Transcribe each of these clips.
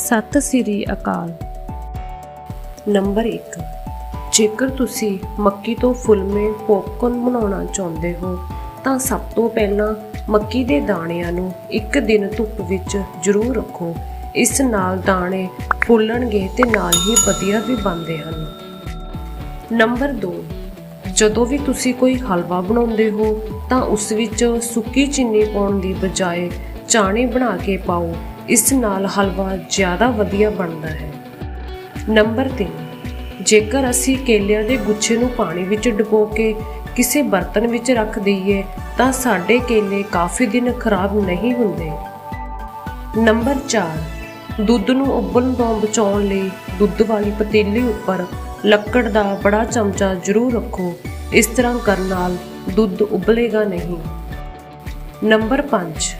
ਸਤਿ ਸ੍ਰੀ ਅਕਾਲ। Number 1 ਜੇਕਰ ਤੁਸੀਂ ਮੱਕੀ ਤੋਂ ਫੁੱਲਮੇ ਪੌਪਕਾਰਨ ਬਣਾਉਣਾ ਚਾਹੁੰਦੇ ਹੋ, ਤਾਂ ਸਭ ਤੋਂ ਪਹਿਲਾਂ ਮੱਕੀ ਦੇ ਦਾਣਿਆਂ ਨੂੰ ਇੱਕ ਦਿਨ ਧੁੱਪ ਵਿੱਚ ਜ਼ਰੂਰ ਰੱਖੋ। ਇਸ ਨਾਲ ਦਾਣੇ ਫੁੱਲਣਗੇ ਤੇ ਨਾਲ ਹੀ ਵਧੀਆ ਵੀ ਬਣਦੇ ਹਨ। ਨੰਬਰ 2 ਜਦੋਂ ਵੀ ਤੁਸੀਂ ਕੋਈ ਹਲਵਾ ਬਣਾਉਂਦੇ ਹੋ, ਤਾਂ ਉਸ ਵਿੱਚ ਸੁੱਕੀ ਚੀਨੀ ਪਾਉਣ ਦੀ ਬਜਾਏ ਚਾਣੇ ਬਣਾ ਕੇ ਪਾਓ। ਇਸ ਨਾਲ ਹਲਵਾ ਜ਼ਿਆਦਾ ਵਧੀਆ ਬਣਦਾ ਹੈ। ਨੰਬਰ 3 ਜੇਕਰ ਅਸੀਂ ਕੇਲਿਆਂ ਦੇ ਗੁੱਛੇ ਨੂੰ ਪਾਣੀ ਵਿੱਚ ਡੁਬੋ ਕੇ ਕਿਸੇ ਬਰਤਨ ਵਿੱਚ ਰੱਖ ਦਈਏ, ਤਾਂ ਸਾਡੇ ਕੇਲੇ ਕਾਫੀ ਦਿਨ ਖਰਾਬ ਨਹੀਂ ਹੁੰਦੇ। ਨੰਬਰ 4 ਦੁੱਧ ਨੂੰ ਉਬਲਣ ਤੋਂ ਬਚਾਉਣ ਲਈ ਦੁੱਧ ਵਾਲੀ ਪਤੀਲੀ ਉੱਪਰ ਲੱਕੜ ਦਾ ਬੜਾ ਚਮਚਾ ਜ਼ਰੂਰ ਰੱਖੋ। ਇਸ ਤਰ੍ਹਾਂ ਕਰਨ ਨਾਲ ਦੁੱਧ ਉਬਲੇਗਾ ਨਹੀਂ। ਨੰਬਰ 5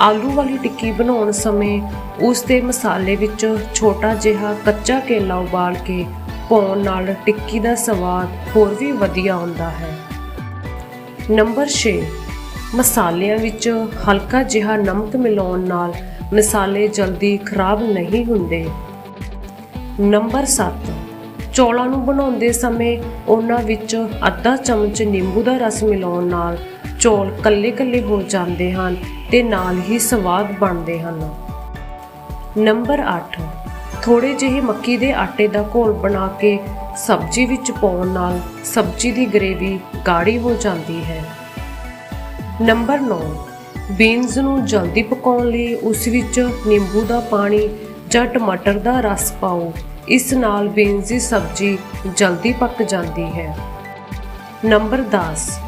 ਆਲੂ ਵਾਲੀ ਟਿੱਕੀ ਬਣਾਉਣ ਸਮੇਂ ਉਸ ਦੇ ਮਸਾਲੇ ਵਿੱਚ ਛੋਟਾ ਜਿਹਾ ਕੱਚਾ ਕੇਲਾ ਉਬਾਲ ਕੇ ਪਾਉਣ ਨਾਲ ਟਿੱਕੀ ਦਾ ਸਵਾਦ ਹੋਰ ਵੀ ਵਧੀਆ ਆਉਂਦਾ ਹੈ। ਨੰਬਰ 6 ਮਸਾਲਿਆਂ ਵਿੱਚ ਹਲਕਾ ਜਿਹਾ ਨਮਕ ਮਿਲਾਉਣ ਨਾਲ ਮਸਾਲੇ ਜਲਦੀ ਖਰਾਬ ਨਹੀਂ ਹੁੰਦੇ। ਨੰਬਰ 7 ਚੌਲਾਂ ਨੂੰ ਬਣਾਉਂਦੇ ਸਮੇਂ ਉਹਨਾਂ ਵਿੱਚ ਅੱਧਾ ਚਮਚ ਨਿੰਬੂ ਦਾ ਰਸ ਮਿਲਾਉਣ ਨਾਲ ਚੌਲ ਕੱਲੇ-ਕੱਲੇ ਹੋ ਜਾਂਦੇ ਹਨ ਤੇ ਨਾਲ ਹੀ ਸਵਾਦ ਬਣਦੇ ਹਨ। ਨੰਬਰ 8 ਥੋੜੇ ਜਿਹੇ ਮੱਕੀ ਦੇ ਆਟੇ ਦਾ ਘੋਲ ਬਣਾ ਕੇ ਸਬਜ਼ੀ ਵਿੱਚ ਪਾਉਣ ਨਾਲ ਸਬਜ਼ੀ ਦੀ ਗ੍ਰੇਵੀ ਗਾੜੀ ਹੋ ਜਾਂਦੀ ਹੈ। ਨੰਬਰ 9 ਬੀਨਸ ਨੂੰ ਜਲਦੀ ਪਕਾਉਣ ਲਈ ਉਸ ਵਿੱਚ ਨਿੰਬੂ ਦਾ ਪਾਣੀ ਜਾਂ ਟਮਾਟਰ ਦਾ ਰਸ ਪਾਓ। ਇਸ ਨਾਲ ਬੀਨਸ ਦੀ ਸਬਜ਼ੀ ਜਲਦੀ ਪੱਕ ਜਾਂਦੀ ਹੈ। ਨੰਬਰ 10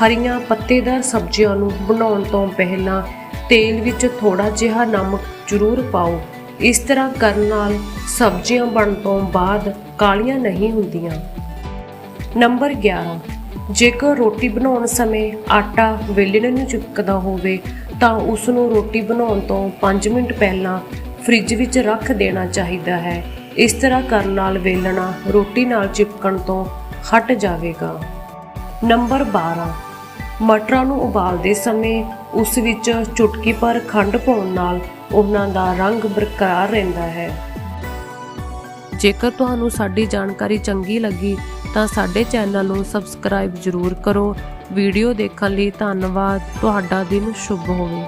ਹਰੀਆਂ ਪੱਤੇਦਾਰ ਸਬਜ਼ੀਆਂ ਨੂੰ ਬਣਾਉਣ ਤੋਂ ਪਹਿਲਾਂ ਤੇਲ ਵਿੱਚ ਥੋੜਾ ਜਿਹਾ ਨਮਕ ਜ਼ਰੂਰ ਪਾਓ। ਇਸ ਤਰ੍ਹਾਂ ਕਰਨ ਨਾਲ ਸਬਜ਼ੀਆਂ ਬਣਨ ਤੋਂ ਬਾਅਦ ਕਾਲੀਆਂ ਨਹੀਂ ਹੁੰਦੀਆਂ। ਨੰਬਰ 11 ਜੇਕਰ ਰੋਟੀ ਬਣਾਉਣ ਸਮੇਂ ਆਟਾ ਵੇਲਣੇ ਨੂੰ ਚਿਪਕਦਾ ਹੋਵੇ, ਤਾਂ ਉਸ ਨੂੰ ਰੋਟੀ ਬਣਾਉਣ ਤੋਂ 5 ਮਿੰਟ ਪਹਿਲਾਂ ਫ੍ਰਿਜ ਵਿੱਚ ਰੱਖ ਦੇਣਾ ਚਾਹੀਦਾ ਹੈ। ਇਸ ਤਰ੍ਹਾਂ ਕਰਨ ਨਾਲ ਵੇਲਣਾ ਰੋਟੀ ਨਾਲ ਚਿਪਕਣ ਤੋਂ ਹਟ ਜਾਵੇਗਾ। ਨੰਬਰ 12 ਮਟਰਾਂ ਨੂੰ ਉਬਾਲਦੇ ਸਮੇਂ ਉਸ ਵਿੱਚ ਚੁਟਕੀ ਭਰ ਖੰਡ ਪਾਉਣ ਨਾਲ ਉਹਨਾਂ ਦਾ ਰੰਗ ਬਰਕਰਾਰ ਰਹਿੰਦਾ ਹੈ। ਜੇਕਰ ਤੁਹਾਨੂੰ ਸਾਡੀ ਜਾਣਕਾਰੀ ਚੰਗੀ ਲੱਗੀ, ਤਾਂ ਸਾਡੇ ਚੈਨਲ ਨੂੰ ਸਬਸਕ੍ਰਾਈਬ ਜ਼ਰੂਰ ਕਰੋ। ਵੀਡੀਓ ਦੇਖਣ ਲਈ ਧੰਨਵਾਦ। ਤੁਹਾਡਾ ਦਿਨ ਸ਼ੁਭ ਹੋਵੇ।